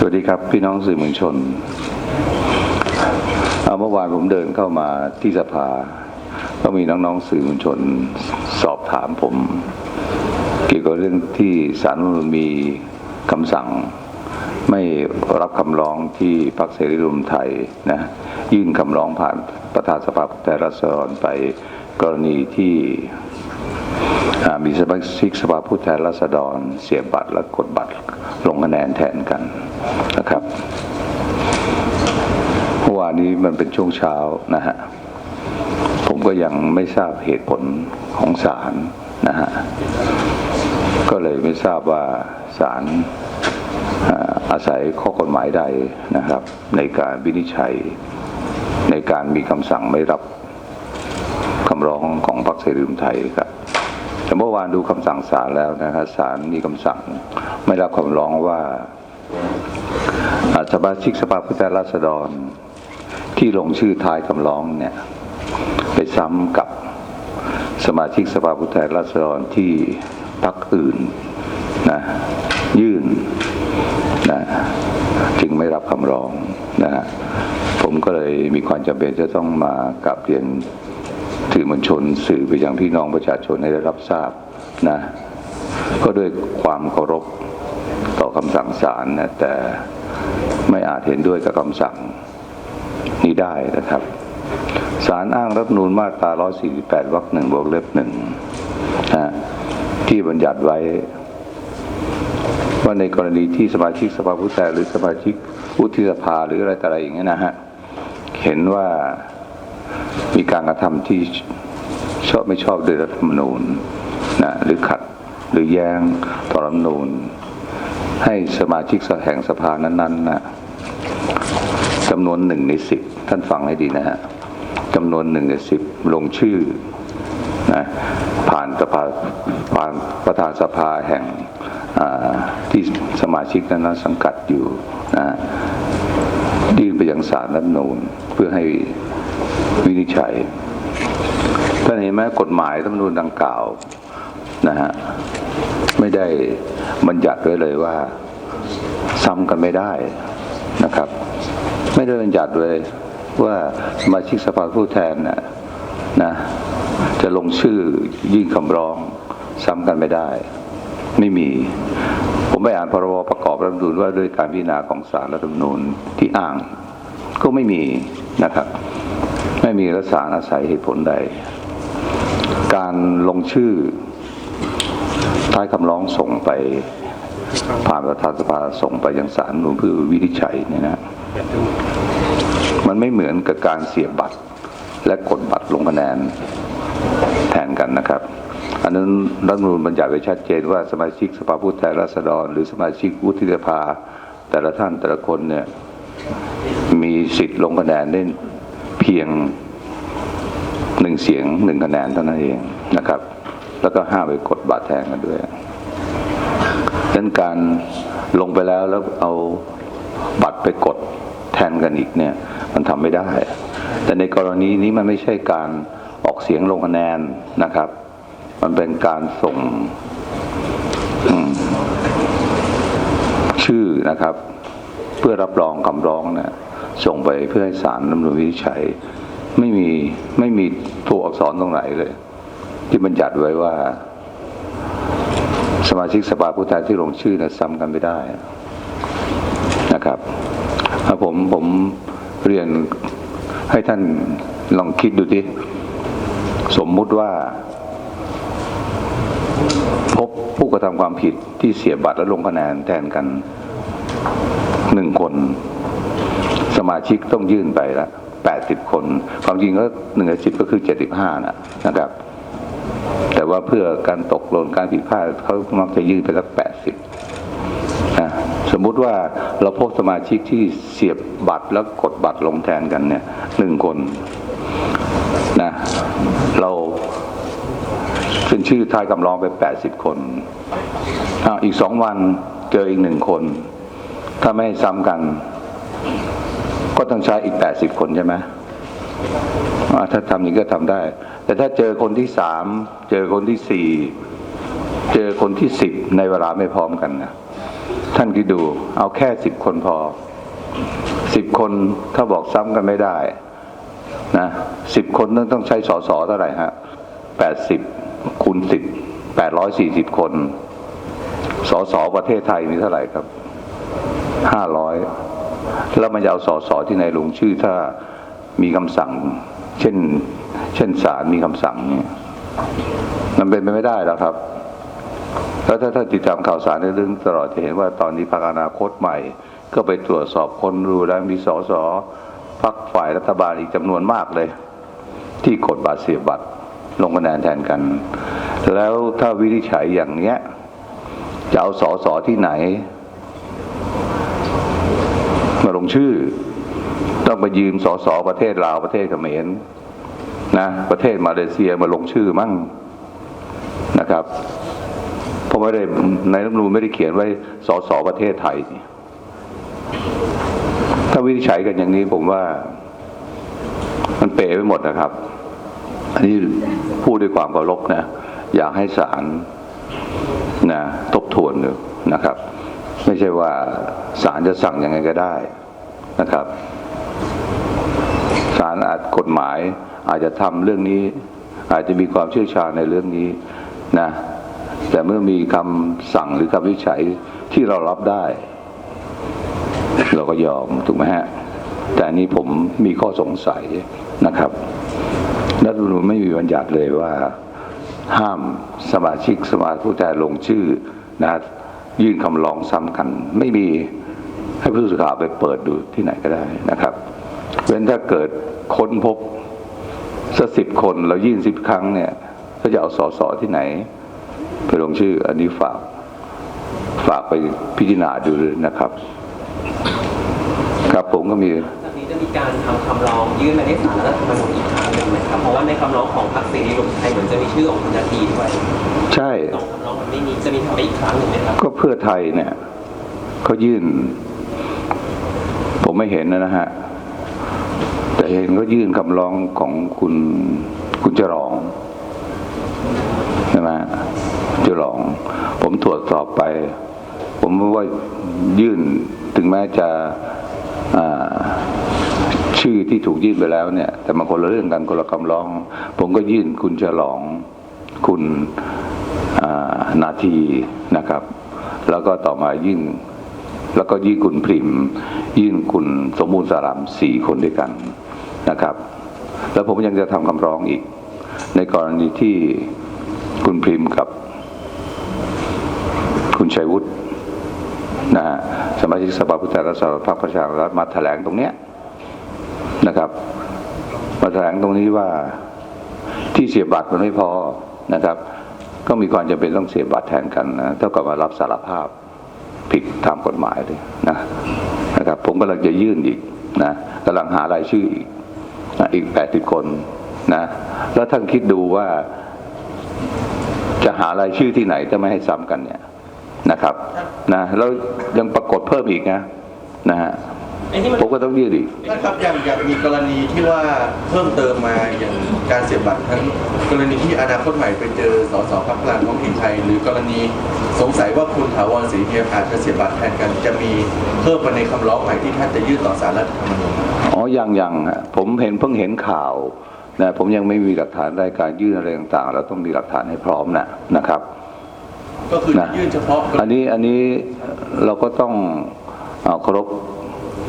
สวัสดีครับพี่น้องสื่อมวลชน เมื่อวานผมเดินเข้ามาที่สภา ก็มีน้องๆสื่อมวลชนสอบถามผม เกี่ยวกับเรื่องที่ศาลรัฐมีคำสั่ง ไม่รับคำร้องที่พรรคเสรีรวมไทยนะยื่นคำร้องผ่านประธานสภาผู้แทนราษฎรไปกรณีที่ มีสมาชิกสภาผู้แทนราษฎร เสียบัตรและกดบัตรลงคะแนนแทนกันนะครับเมื่อวานนี้มันเป็นช่วงเช้านะฮะผมก็ยังไม่ทราบเหตุผลของศาลนะฮะก็เลยไม่ทราบว่าศาลอาศัยข้อกฎหมายใดนะครับ ในการวินิจฉัย ในการมีคำสั่งไม่รับคำร้องของพรรคเสรีรวมไทยครับ เมื่อวานดูคำสั่งศาลแล้วนะครับศาลมีคำสั่งไม่รับคำร้องว่าอ่าสมาชิกสภาผู้แทนราษฎร ที่ลงชื่อท้ายคำร้องเนี่ยไปซ้ำกับสมาชิกสภาผู้แทนราษฎรที่พรรคอื่นนะยื่นนะจึงไม่รับคำร้องนะฮะผมก็เลยมีความจำเป็นจะต้องมากลับเรียน สื่อมวลชนสื่อไปยังพี่น้องประชาชนให้ได้รับทราบนะก็ด้วยความเคารพต่อคำสั่งศาลนะแต่ไม่อาจเห็นด้วยกับคำสั่งนี้ได้นะครับศาลอ้างรัฐธรรมนูลมาตรา 148 วรรคหนึ่งบวกเล็บหนึ่งนะที่บัญญัติไว้ ว่าในกรณีที่สมาชิกสภาผู้แทนหรือสมาชิกวุฒิสภาหรืออะไรต่ออะไรอย่างเงี้ยนะฮะ เห็นว่า มีการกระทำที่ชอบไม่ชอบโดยรัฐธรรมนูญนะหรือขัดหรือแย้งต่อรัฐธรรมนูญ ให้สมาชิกแห่งสภานั้นๆนะจำนวนหนึ่งในสิบท่านฟังให้ดีนะฮะจำนวนหนึ่งในสิบลงชื่อนะผ่านสภาผ่านประธานสภาแห่งที่สมาชิกนั้นสังกัดอยู่นะยื่นไปยังศาลรัฐมนูญเพื่อให้ วินิจฉัยท่านเห็นไหมกฎหมายรัฐธรรมนูญดังกล่าวนะฮะไม่ได้บัญญัติไว้เลยว่า ซ้ำกันไม่ได้นะครับ ไม่ได้บัญญัติเลยว่าสมาชิกสภาผู้แทนนะนะจะลงชื่อยื่นคำร้องซ้ำกันไม่ได้ ไม่มี ผมไปอ่านพรบประกอบรัฐธรรมนูญว่าด้วยการพิจารณาของศาลรัฐธรรมนูญที่อ้าง ก็ไม่มีนะครับ ไม่มีรักษาอาศัยเหตุผลใด การลงชื่อท้ายคำร้องส่งไปผ่านประธานสภาส่งไปยังศาลนูนเพื่อวินิจฉัยเนี่ยนะ มันไม่เหมือนกับการเสียบบัตร และกดบัตรลงคะแนนแทนกันนะครับ อันนั้นรัฐมนูญบัญญัติไว้ชัดเจนว่าสมาชิกสภาผู้แทนราษฎร หรือสมาชิกวุฒิสภาแต่ละท่านแต่ละคนเนี่ยมีสิทธิ์ลงคะแนนได้ พียงหนึ่งเสียงหนึ่งคะแนนเท่านั้นเองนะครับ แล้วก็ห้ามไปกดบัตรแทนกันด้วยดังนั้นการลงไปแล้วแล้วเอาบัตรไปกดแทนกันอีกเนี่ย มันทำไม่ได้ แต่ในกรณีนี้มันไม่ใช่การออกเสียงลงคะแนนนะครับ มันเป็นการส่งชื่อนะครับ เพื่อรับรองคำร้องเนี่ย ส่งไปเพื่อให้ศาลดำเนินวิจัย ไม่มีไม่มีตัวอักษรตรงไหนเลย ที่บัญญัติไว้ว่า สมาชิกสภาผู้แทนที่ลงชื่อนี่ยซ้ำกันไม่ได้นะครับถ้าผมผมเรียนให้ท่านลองคิดดูทีสมมุติว่า พบผู้กระทำความผิดที่เสียบัตรและลงคะแนนแทนกันหนึ่งคน มาชิกต้องยื่นไปละแปดสิบคน ความจริงก็หนึ่งสิบก็คือเจ็ดสิบห้านะนะครับ แต่ว่าเพื่อการตกหล่นการผิดพลาดเขามักจะยื่นไปละแปดสิบนะสมมุติว่าเราพบสมาชิกที่เสียบบัตรแล้วกดบัตรลงแทนกันเนี่ยหนึ่งคนนะเราเซ็นชื่อท้ายคำร้องไปแปดสิบคนอ,อีกสองวันเจออีกหนึ่งคน ถ้าไม่ซ้ำกัน ก็ต้องใช้อีกแปดสิบคนใช่ไหมถ้าทำนี้ก็ทำได้ แต่ถ้าเจอคนที่สามเจอคนที่สี่เจอคนที่สิบในเวลาไม่พร้อมกันนะท่านคิดดู เอาแค่สิบคนพอสิบคนถ้าบอกซ้ำกันไม่ได้นะสิบคนต้องต้องใช้สอสอเท่าไหร่ฮะแปดสิบคูณสิบแปดร้อยสี่สิบคนสอสอประเทศไทยมีเท่าไหร่ครับห้าร้อย แล้วมันจะเอาสอสอที่ไหนลงชื่อถ้ามีคำสั่ง เช่น เช่นศาลมีคำสั่งเนี่ยมันเป็นไปไม่ได้แล้วครับแล้วถ้าท่านติดตามข่าวสารในเรื่องตลอดจะเห็นว่าตอนนี้พรรคอนาคตใหม่ ก็ไปตรวจสอบคนรู้แล้วมีสอสอพักฝ่ายรัฐบาลอีกจำนวนมากเลย ที่กดบัตรเสียบัตรลงคะแนนแทนกัน แล้วถ้าวินิจฉัยอย่างเนี้ยจะเอาสอสอที่ไหน ลงชื่อ ต้องไปยืมสสประเทศลาวประเทศเขมรนะประเทศมาเลเซียมาลงชื่อมั่งนะครับเพราะไม่ได้ในรัฐมนูญไม่ได้เขียนไว้สสประเทศไทย ถ้าวินิจฉัยกันอย่างนี้ผมว่า มันเป๋ไปหมดนะครับ อันนี้พูดด้วยความเคารพนะ อยากให้ศาลนะทบทวนดูนะครับ ไม่ใช่ว่าศาลจะสั่งยังไงก็ได้ นะครับศาลอาจกฎหมาย อาจจะทำเรื่องนี้ อาจจะมีความเชี่ยวชาญในเรื่องนี้นะแต่เมื่อมีคำสั่งหรือคำวิจัยที่เรารับได้ เราก็ยอมถูกไหมฮะ แต่นนี้ผมมีข้อสงสัยนะครับรัฐธรรมนูญไม่มีบัญญัติเลยว่า ห้ามสมาชิกสมาผู้แทนลงชื่อนะยื่นคำร้องซ้ำกันไม่มี ให้ผู้สื่อข่าวไปเปิดดูที่ไหนก็ได้นะครับ เว้นถ้าเกิดค้นพบสักสิบคนเรายื่นสิบครั้งเนี่ยก็จะเอาสอสอที่ไหน ไปลงชื่ออันนี้ฝากฝากไปพิจารณาดูเลยนะครับ ครับผมก็มีจากนี้จะมีการทำคำร้องยื่นไปที่ศาลรัฐธรรมนูญอีกครั้งหนึ่งไหมครับเพราะว่าในคำร้องของพรรคเสรีรวมไทยเหมือนจะมีชื่อของคุณนาทีด้วยใช่ตรงคำร้องมันไม่มีจะมีทำไปอีกครั้งหนึ่งไหมครับก็เพื่อไทยเนี่ยเขายื่น ผมไม่เห็นนะนะฮะ แต่เห็นเขายื่นคำร้องของคุณคุณจรองใช่ไหมจรอง ผมตรวจสอบไป ผมว่ายื่นถึงแม้จะชื่อที่ถูกยื่นไปแล้วเนี่ย แต่มันคนละเรื่องกันคนละคำร้อง ผมก็ยื่นคุณฉลอง คุณนาทีนะครับ แล้วก็ต่อมายื่น แล้วก็ยื่คุณพริม ยื่นคุณสมมูลสารามสี่คนด้วยกันนะครับ แล้วผมยังจะทำคำร้องอีก ในกรณีที่คุณพริมกับ คุณชัยวุฒินะฮะสมาชิกสภาผู้แทนราษฎรพรรคประชารัฐมาแถลงตรงเนี้ยนะครับมาแถลงตรงนี้ว่าที่เสียบัตรมันไม่พอนะครับ ก็มีความจำเป็นต้องเสียบัตรแทนกันนะเท่ากับมารับสารภาพ ผิดตามกฎหมายเลยนะนะครับ ผมกำลังจะยื่นอีกนะกำลังหารายชื่ออีกนะอีกแปดสิบคนนะแล้วท่านคิดดูว่าจะหารายชื่อที่ไหนจะไม่ให้ซ้ำกันเนี่ยนะครับนะแล้วยังปรากฏเพิ่มอีกนะนะฮะ ไอ้นี่มันผมก็ต้องยื่นอีก นะครับอย่างอย่างมีกรณีที่ว่าเพิ่มเติมมาอย่างการเสียบบัตรทั้งกรณีที่อนาคตใหม่ไปเจอสสพักพลังท้องถิ่นไทย หรือกรณีสงสัยว่าคุณถาวรศรีเทียมอาจจะเสียบบัตรแทนกันจะมีเพิ่มมาในคำร้องใหม่ที่ท่านจะยื่นต่อสารรัฐธรรมนูญอ๋อ ยังยังฮะผมเห็นเพิ่งเห็นข่าวนะผมยังไม่มีหลักฐานรายการยื่นอะไรต่างๆ เราต้องมีหลักฐานให้พร้อมนะนะครับ ก็คือนะ ยื่นเฉพาะกรอันณีนี้อันนี้เราก็ต้องเอาเคารพ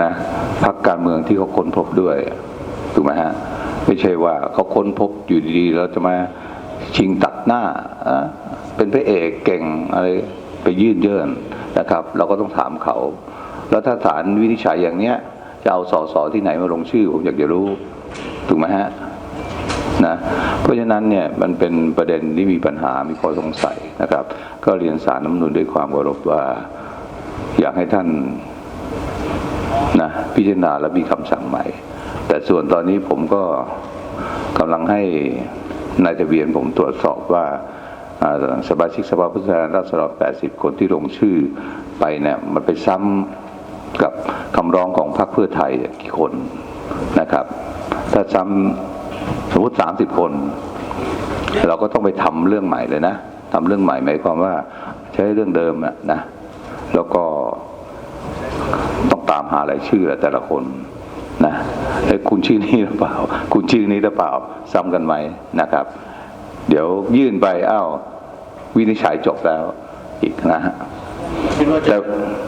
นะพักการเมืองที่เขาค้นพบด้วยถูกไหมฮะไม่ใช่ว่าเขาค้นพบอยู่ดีๆเราจะมาชิงตัดหน้าอะเป็นพระเอกเก่งอะไรไปยื่นเยินนะครับ เราก็ต้องถามเขา แล้วถ้าศาลวินิจฉัยอย่างเนี้ยจะเอาสอสอที่ไหนมาลงชื่อผมอยากจะรู้ถูกไหมฮะนะเพราะฉะนั้นเนี่ยมันเป็นประเด็นที่มีปัญหามีข้อสงสัยนะครับ ก็เรียนสารน้ำนุนด้วยความเคารพว่า อยากให้ท่าน นะพิจารณาและมีคำสั่งใหม่ แต่ส่วนตอนนี้ผมก็กำลังให้นายทะเบียนผมตรวจสอบว่าสมาชิกสภาผู้แทนราษฎร80 คนที่ลงชื่อไปเนี่ยมันไปซ้ำกับคำร้องของพรรคเพื่อไทยกี่คนนะครับ ถ้าซ้ำสมมติสามสิบคน เราก็ต้องไปทำเรื่องใหม่เลยนะทำเรื่องใหม่หมายความว่าใช้เรื่องเดิมอะนะแล้วก็ ต้องตามหารายชื่อแต่ละคนนะเอ้ยคุณชื่อนี้หรือเปล่า คุณชื่อนี้หรือเปล่า ซ้ำกันไหมนะครับ เดี๋ยวยื่นไปอ้าววินิจฉัยจบแล้วอีกนะฮะคิดว่าจะแต่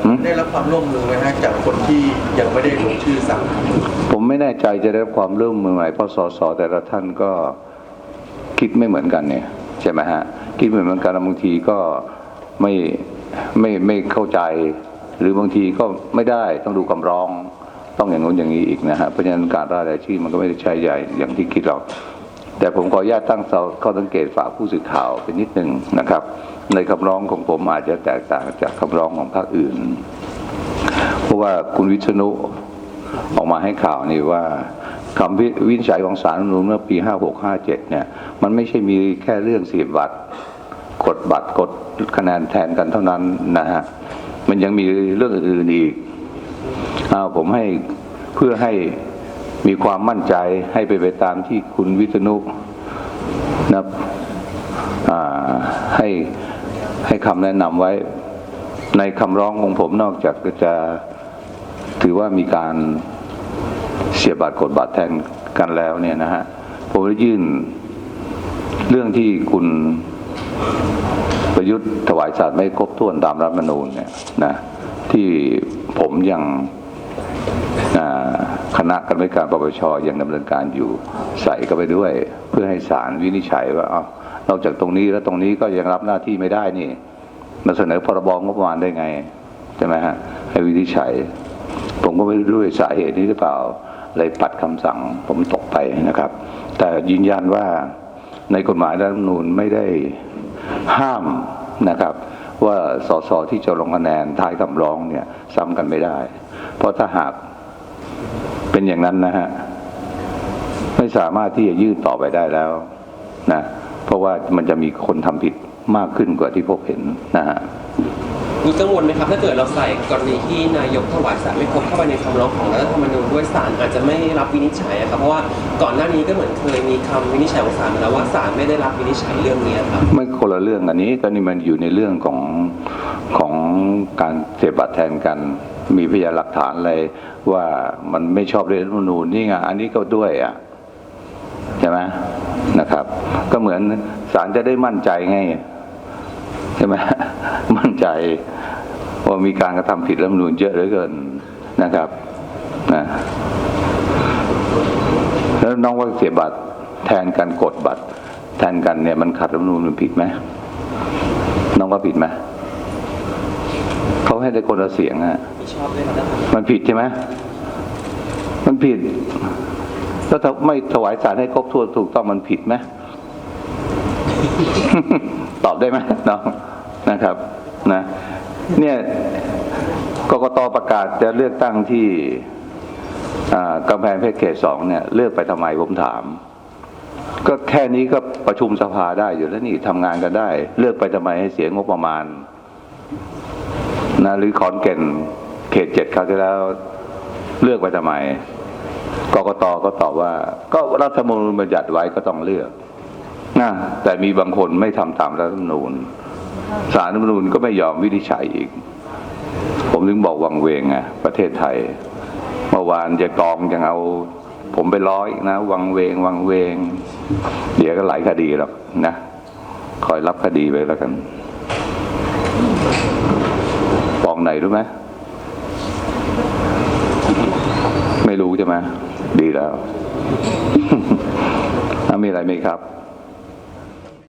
หืมได้รับความร่วมมือไหมฮะจากคนที่ยังไม่ได้ลงชื่อสั่งผมไม่แน่ใจจะได้รับความร่วมมือไหมเพราะสสแต่ละท่านก็คิดไม่เหมือนกันเนี่ยใช่ไหมฮะคิดไม่เหมือนกันแล้วบางทีก็ไม่ไม่ไม่เข้าใจ หรือบางทีก็ไม่ได้ต้องดูคำร้องต้องอย่างนู้นอย่างนี้อีกนะฮะเพราะฉะนั้นการร่ายรายชื่อมันก็ไม่ได้ใช่ใหญ่อย่างที่คิดหรอกแต่ผมขออนุญาตตั้งข้อสังเกตฝากผู้สื่อข่าวเป็นนิดหนึ่งนะครับ ในคำร้องของผมอาจจะแตกต่างจากคำร้องของพรรคอื่น เพราะว่าคุณวิษณุออกมาให้ข่าวนี่ว่าคำวินิจฉัยของศาลรัฐมนูญเมื่อปี 5657 เนี่ย มันไม่ใช่มีแค่เรื่องเสียบัตรกดบัตรกดคะแนนแทนกันเท่านั้นนะฮะ มันยังมีเรื่องอื่นอีกอ้าผมให้เพื่อให้มีความมั่นใจให้ไปไปตามที่คุณวิษณุนะให้ให้คำแนะนำไว้ ในคำร้องของผมนอกจากจะถือว่ามีการเสียบบัตรกดบัตรแทนกันแล้วเนี่ยนะฮะผมได้ยื่นเรื่องที่คุณ ประยุทธ์ถวายสัตย์ไม่ครบถ้วนตามรัฐมนูญเนี่ยนะที่ผมยังคณะกรรมการปปชยังดำเนินการอยู่ใส่เข้าไปด้วย เพื่อให้ศาลวินิจฉัยว่าเอานอกจากตรงนี้แล้วตรงนี้ก็ยังรับหน้าที่ไม่ได้นี่มาเสนอพรบงบประมาณได้ไงใช่ไหมฮะให้วินิจฉัย ผมก็ไม่รู้ด้วยสาเหตุนี้หรือเปล่าเลยปัดคำสั่งผมตกไปนะครับ แต่ยืนยันว่าในกฎหมายรัฐธรรมนูญไม่ได้ ห้ามนะครับ ว่าสสที่จะลงคะแนนท้ายคำร้องเนี่ยซ้ำกันไม่ได้ เพราะถ้าหากเป็นอย่างนั้นนะฮะไม่สามารถที่จะยืดต่อไปได้แล้วนะเพราะว่ามันจะมีคนทำผิดมากขึ้นกว่าที่พบเห็นนะฮะ มีกังวลไหมครับ ถ้าเกิดเราใส่กรณีที่นายกถวายสารไม่ครบเข้าไปในคำร้องของรัฐธรรมนูญด้วยศาลอาจจะไม่รับวินิจฉัยอะครับเพราะว่าก่อนหน้านี้ก็เหมือนเคยมีคำวินิจฉัยของศาลมาแล้วว่าศาลไม่ได้รับวินิจฉัยเรื่องนี้ครับไม่คนละเรื่องอันนี้ก็นี่มันอยู่ในเรื่องของของการเสียบัตรแทนกัน มีพยานหลักฐานอะไรว่ามันไม่ชอบเรื่องรัฐธรรมนูญนี่ไงอันนี้ก็ด้วยอะใช่ไหมนะครับ ก็เหมือนศาลจะได้มั่นใจไง ใช่ไหมมั่นใจว่ามีการกระทำผิดรัฐธรรมนูญเยอะเหลือเกินนะครับนะแล้วน้องว่าเสียบัตรแทนกันกดบัตร แทนกันเนี่ยมันขัดรัฐธรรมนูญมันผิดไหมน้องว่าผิดไหมเขาให้ได้คนละเสียงอะมีชอบด้วยครับมันผิดใช่ไหมมันผิดแล้วถ้าไม่ถวายสารให้ครบถ้วนถูกต้องมันผิดไหม ตอบได้ไหมน้องนะครับนะเนี่ยกกตประกาศจะเลือกตั้งที่อ่ากำแพงเพชรเขตสองเนี่ยเลือกไปทำไมผมถาม ก็แค่นี้ก็ประชุมสภาได้อยู่แล้วนี่ทำงานกันได้ เลือกไปทำไมให้เสียงบประมาณนะหรือขอนแก่นเขตเจ็ดคราวที่แล้วเลือกไปทำไมกกตก็ตอบว่า ก็รัฐธรรมนูญบัญญัติไว้ก็ต้องเลือก นะแต่มีบางคนไม่ทำตามรัฐธรรมนูญศาลรัฐธรรมนูญก็ไม่ยอมวินิจฉัยอีก ผมถึงบอกวังเวงไงประเทศไทยเมื่อวานจะกองยังเอา ผมไปร้อยนะวังเวง วังเวง เดี๋ยวก็หลายคดีหรอกนะคอยรับคดีไปแล้วกันฟ้องไหนรู้ไหมไม่รู้ใช่ไหมดีแล้วถ้ามีอะไรไหมครับ